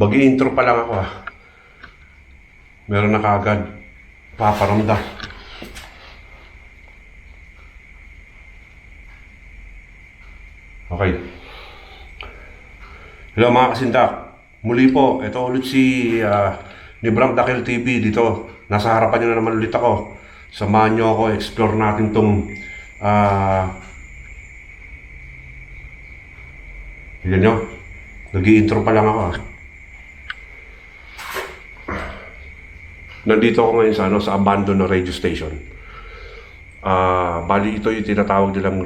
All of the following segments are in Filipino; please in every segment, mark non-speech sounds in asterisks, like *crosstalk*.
mag intro pa lang ako ah. Meron na kaagad. Paparamdam. Okay. Hello mga kasindak. Muli po, ito ulit si uh, ni Bram Dakil TV dito. Nasa harapan niyo na naman ulit ako. Samahan niyo ako, explore natin tong ah Tignan nyo, nag-i-intro pa lang ako ah. Nandito ako ngayon sa, ano, sa abandoned radio station. Ah, bali ito yung tinatawag nilang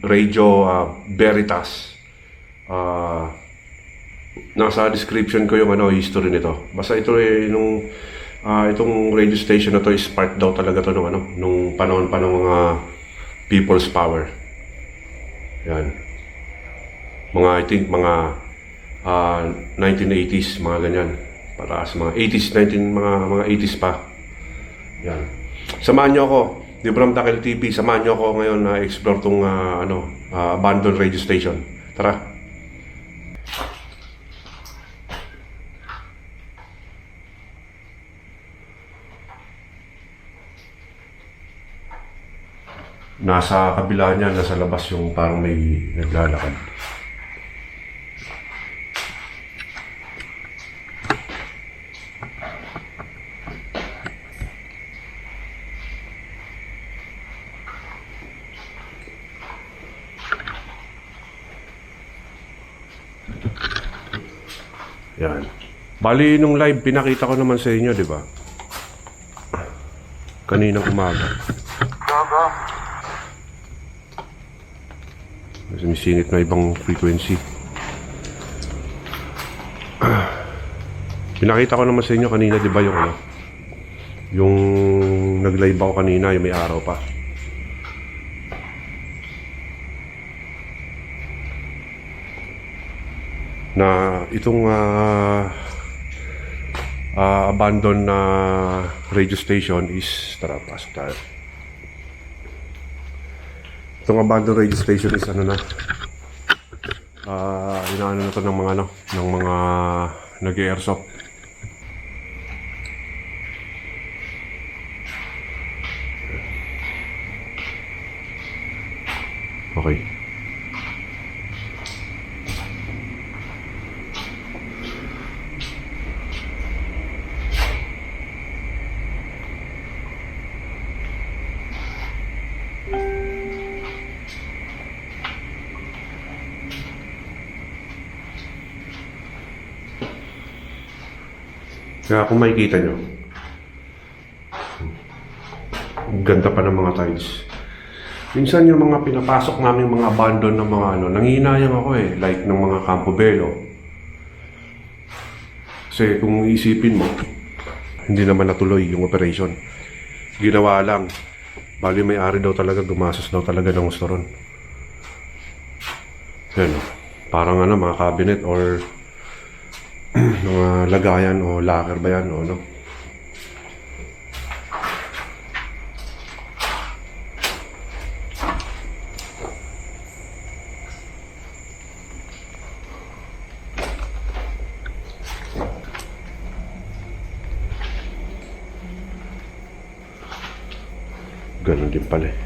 radio, ah, Veritas. Ah, nasa description ko yung ano history nito. Basta ito eh nung ah, itong radio station na to is part daw talaga to nung ano nung panahon pa ng mga People's Power. Yan. Mga I think mga ah, 1980s mga ganyan. Para sa mga 80s, 19 mga mga 80s pa. Yan. Samahan niyo ako, di Bram Dakil TV, samahan niyo ako ngayon na explore tong ah, ano, ah, abandoned radio station. Tara. Nasa kabila niya, nasa labas yung parang may naglalakad. Yan. Bali, nung live, pinakita ko naman sa inyo, di ba? Kaninang umaga. Sumisingit na ibang frequency. *clears throat* Pinakita ko naman sa inyo kanina, di ba, yung ano? Yung nag-live ako kanina, yung may araw pa. Na itong ah ah, abandoned na radio station is, tara, pasok tayo. Itong abandoned radio station is ano na, ah inaano na to ng mga ano, ng mga nag-airsoft. Okay. Kaya kung makikita nyo, ganda pa ng mga tiles. Minsan yung mga pinapasok namin mga abandon ng mga ano, nangihinayang ako eh, like ng mga Campo Belo. Kasi kung isipin mo, hindi naman natuloy yung operation. Ginawa lang. Bali may ari daw talaga, gumasos daw talaga ng gusto ron. Yan, parang ano, mga cabinet or *clears throat* mga lagayan o locker ba yan o ano. Ganon din pala eh.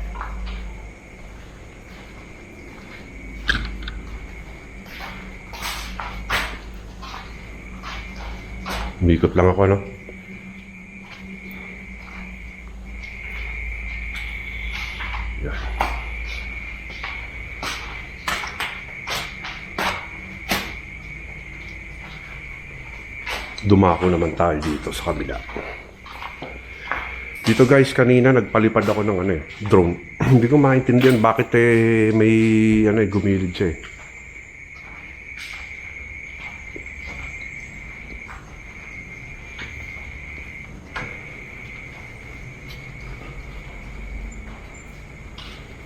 Umikot lang ako, no? Yan. Dumako naman tayo dito sa kabila. Dito guys, kanina nagpalipad ako ng ano eh, drone. *clears throat* Hindi ko maintindihan bakit eh may ano eh, gumilid siya eh.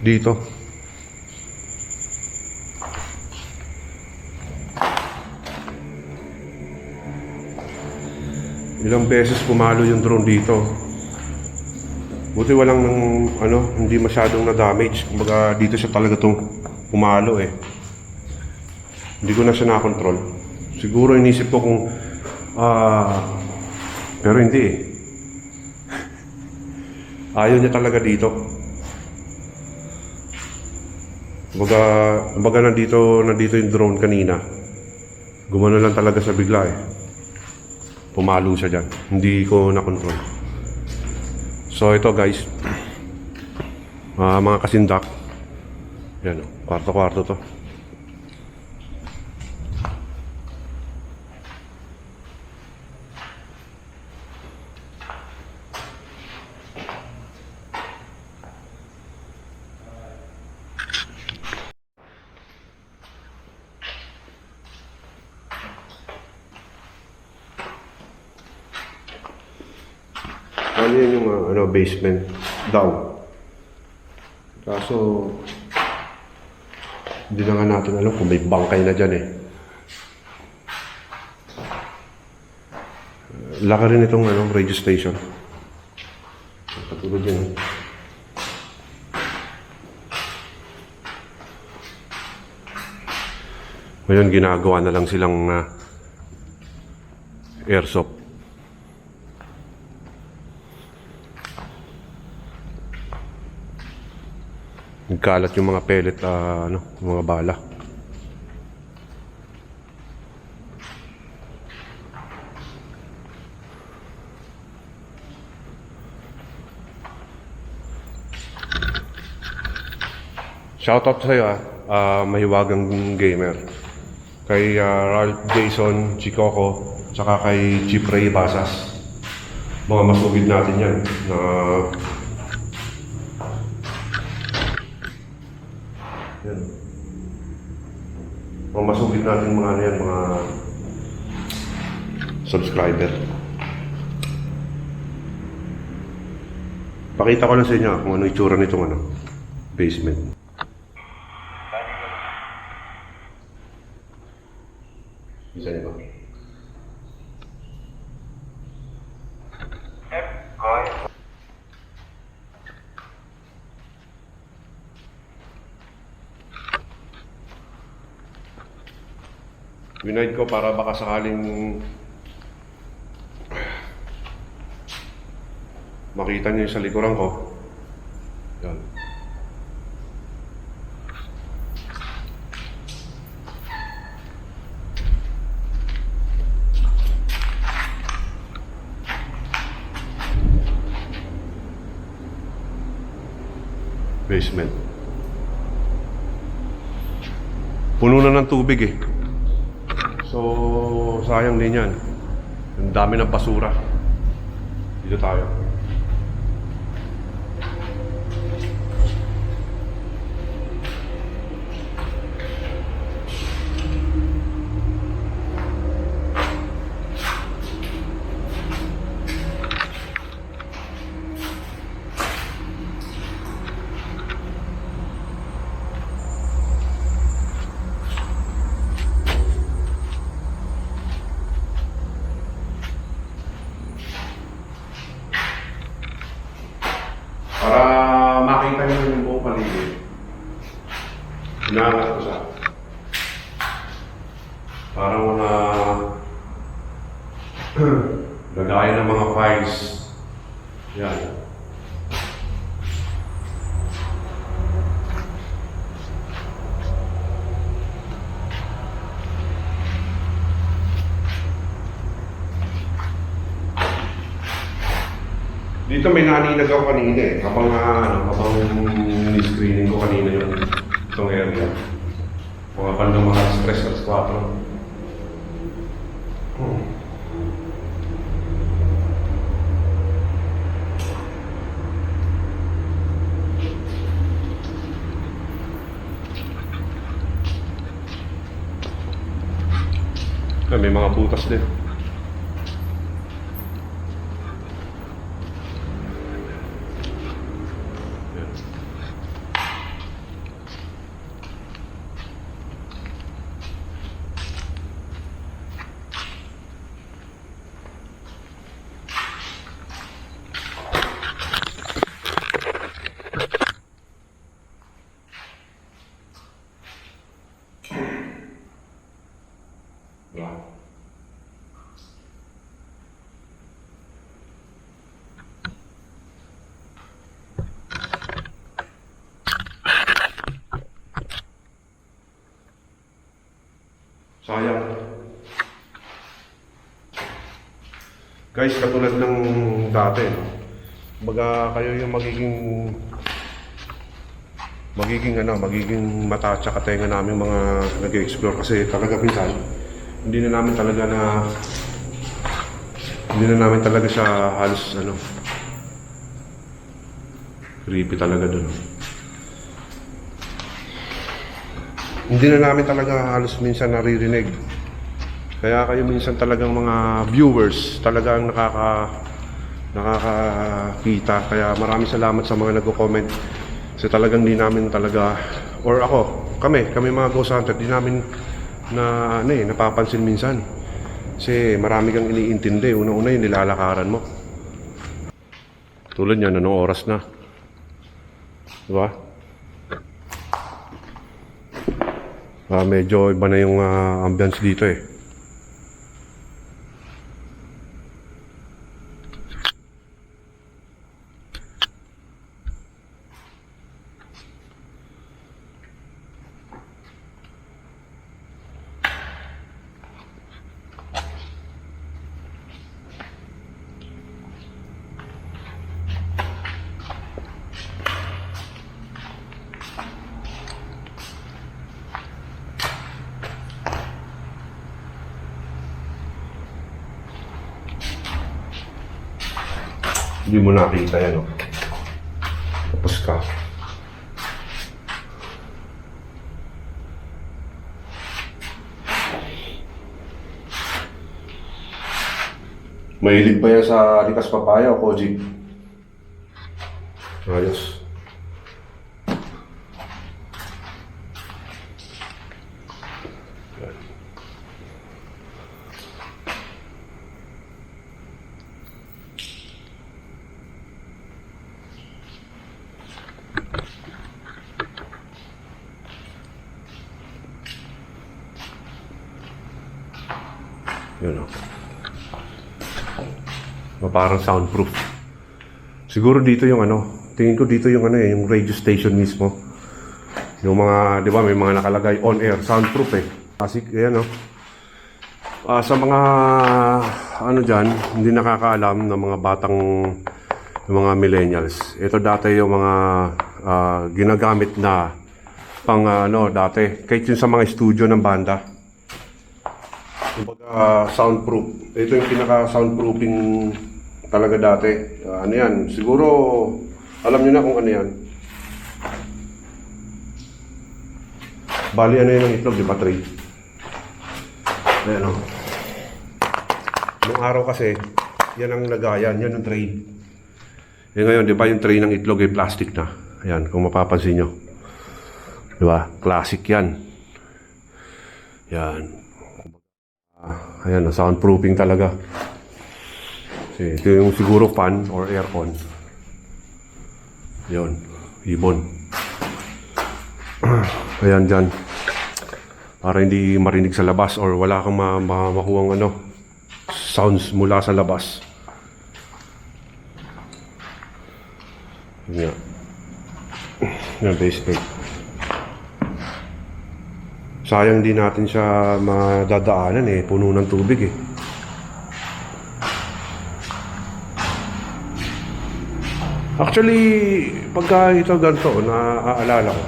Dito. Ilang beses pumalo yung drone dito. Buti walang nang, ano, hindi masyadong na-damage. Kumbaga dito siya talaga tong pumalo eh. Hindi ko na siya na-control. Siguro inisip ko kung Ah, pero hindi eh. *laughs* Ayaw niya talaga dito. Kumbaga, kumbaga nandito, nandito yung drone kanina. Gumano lang talaga sa bigla eh. Pumalo siya dyan. Hindi ko na-control. So ito guys, ah, mga kasindak. Yan o, kwarto-kwarto to. Ano yun yung ah, ano, basement daw. Kaso, hindi na nga natin alam kung may bangkay na dyan eh. Laka rin itong ano, radio station. Patulog yun. eh. Ngayon, ginagawa na lang silang ah, airsoft. Nagkalat yung mga pellet, ah, ano, mga bala. Shoutout sa'yo ah, ah, mahiwagang gamer. Kay ah, Ralph Jason Chicoco, tsaka kay Chief Ray Basas. Mga masugid natin yan na Yan. Mga masugid natin mga ano yan, mga subscriber. Pakita ko lang sa inyo kung ano itsura nitong ano, basement. Isa niyo ba? Winoid ko para baka sakaling makita niyo yung sa likuran ko. Yan. Basement. Puno na ng tubig eh. Sayang din yan. Ang dami ng basura. Dito tayo. Para makita niyo yung buong paligid. Inaangat ko siya. Para mga lagayan *clears throat* ng mga files. Yan. Dito may naninag ako kanina eh. Habang, ah, ano, habang ni-screening ko kanina yung itong area. Mga bandang mga stress at 4. Hmm. Ah, may mga butas din. Yan. Sayang. Guys, katulad ng dati, no? Baga kayo yung magiging magiging ano, magiging mata at tenga namin mga nag-explore kasi talaga pinsan hindi na namin talaga na hindi na namin talaga siya halos ano creepy talaga dun. Hindi na namin talaga halos minsan naririnig. Kaya kayo minsan talagang mga viewers talagang nakaka nakakakita. Kaya maraming salamat sa mga nagko-comment. Kasi talagang di namin talaga or ako, kami, kami mga ghost hunter, di namin na ano eh, napapansin minsan. Kasi marami kang iniintindi. Una-una yung nilalakaran mo. Tulad yan, anong oras na? Diba? Ah, medyo iba na yung ah, ambience dito eh. Hindi mo nakita yan, oh. Tapos ka. Mahilig ba yan sa likas papaya o koji? Ayos. Yun o. Oh, parang soundproof. Siguro dito yung ano, tingin ko dito yung ano eh, yung radio station mismo. Yung mga, di ba, may mga nakalagay on air, soundproof eh. Kasi, ayan o. Ah, sa mga, ano dyan, hindi nakakaalam ng mga batang, ng mga millennials. Ito dati yung mga ah, ginagamit na pang ano dati, kahit yung sa mga studio ng banda. Kumbaga, soundproof. Ito yung pinaka-soundproofing talaga dati. Ah, ano yan? Siguro, alam nyo na kung ano yan. Bali, ano yun ang itlog, di ba? Tray. Ayan o. Nung araw kasi, yan ang lagayan, yan ang tray. Eh ngayon, di ba yung tray ng itlog ay plastic na. Ayan, kung mapapansin nyo. Di ba? Classic yan. Yan. Ayan, soundproofing talaga. Kasi ito yung siguro fan or aircon. Yun, ibon. *clears throat* Ayan dyan. Para hindi marinig sa labas or wala kang ma ma makuhang ano, sounds mula sa labas. Yun nga. Yan, base plate. Sayang din natin siya madadaanan eh, puno ng tubig eh. Actually, pagka ito ganito, naaalala ko.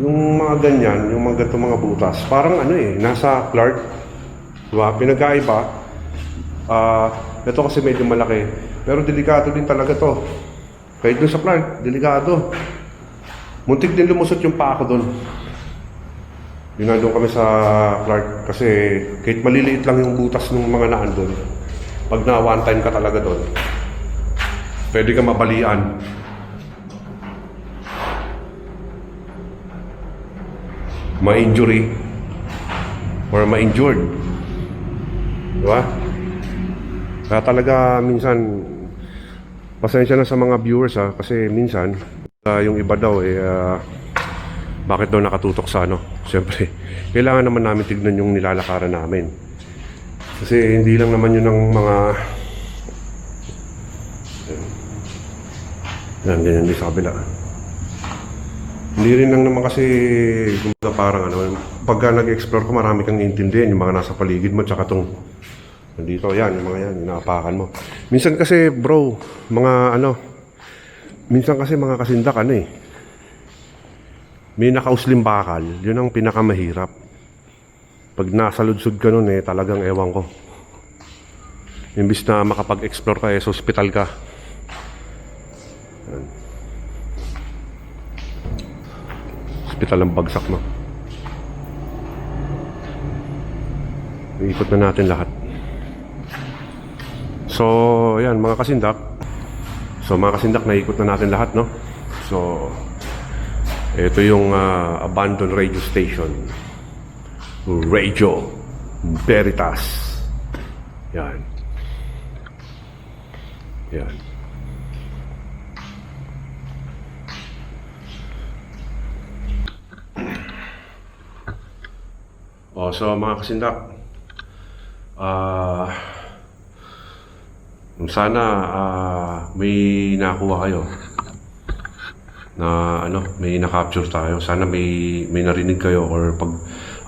Yung mga ganyan, yung mga ganito mga butas, parang ano eh, nasa Clark. Diba? Pinagkaiba. Ah, ito kasi medyo malaki. Pero delikado din talaga to. Kahit dun sa Clark, delikado. Muntik din lumusot yung paa ko doon. Yun na doon kami sa Clark kasi kahit maliliit lang yung butas ng mga naan doon. Pag na one time ka talaga doon, pwede ka mabalian. Ma-injury or ma-injured. Di ba? Kaya talaga minsan pasensya na sa mga viewers ha kasi minsan Ah, yung iba daw eh ah, bakit daw nakatutok sa ano? *laughs* Siyempre, kailangan naman namin tignan yung nilalakaran namin. Kasi hindi lang naman yun ng mga yan, ganyan din sa kabila. Hindi rin lang naman kasi kumbaga parang ano, pagka nag-explore ka marami kang intindihan yung mga nasa paligid mo tsaka tong nandito yan, yung mga yan, inaapakan mo. Minsan kasi bro, mga ano, minsan kasi mga kasindak ano eh, may nakauslim bakal, yun ang pinakamahirap. Pag nasa ludsod ka nun eh, talagang ewan ko. Imbis na makapag-explore ka eh, sa hospital ka. Yan. Hospital ang bagsak mo. Iikot na natin lahat. So, yan mga kasindak. So, mga kasindak, naikot na natin lahat, no? So, ito yung ah, abandoned radio station. Radio Veritas. Yan. Yan. O, so mga kasindak, ah, sana ah, may nakuha kayo na ano, may na-capture tayo. Sana may may narinig kayo or pag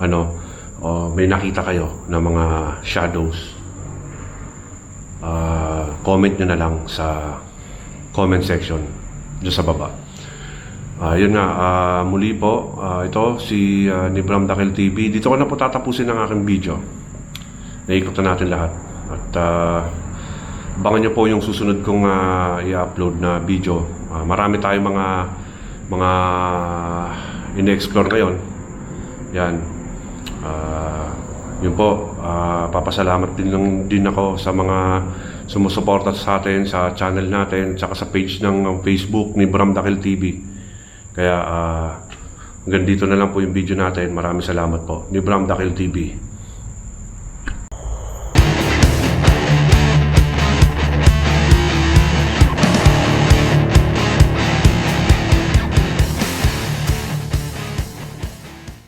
ano, o may nakita kayo na mga shadows. Ah, comment nyo na lang sa comment section dyan sa baba. Ah, yun nga, ah, muli po, ah, ito si uh, Nibram Dakil TV. Dito ko na po tatapusin ang aking video. Naikot na natin lahat. At ah, abangan nyo po yung susunod kong ah, i-upload na video. Ah, marami tayong mga mga in-explore ngayon. Yan. Ah, yun po, ah, papasalamat din lang din ako sa mga sumusuporta sa atin sa channel natin tsaka sa page ng um, Facebook ni Bram Dakil TV. Kaya ah, hanggang dito na lang po yung video natin. Maraming salamat po. Ni Bram Dakil TV.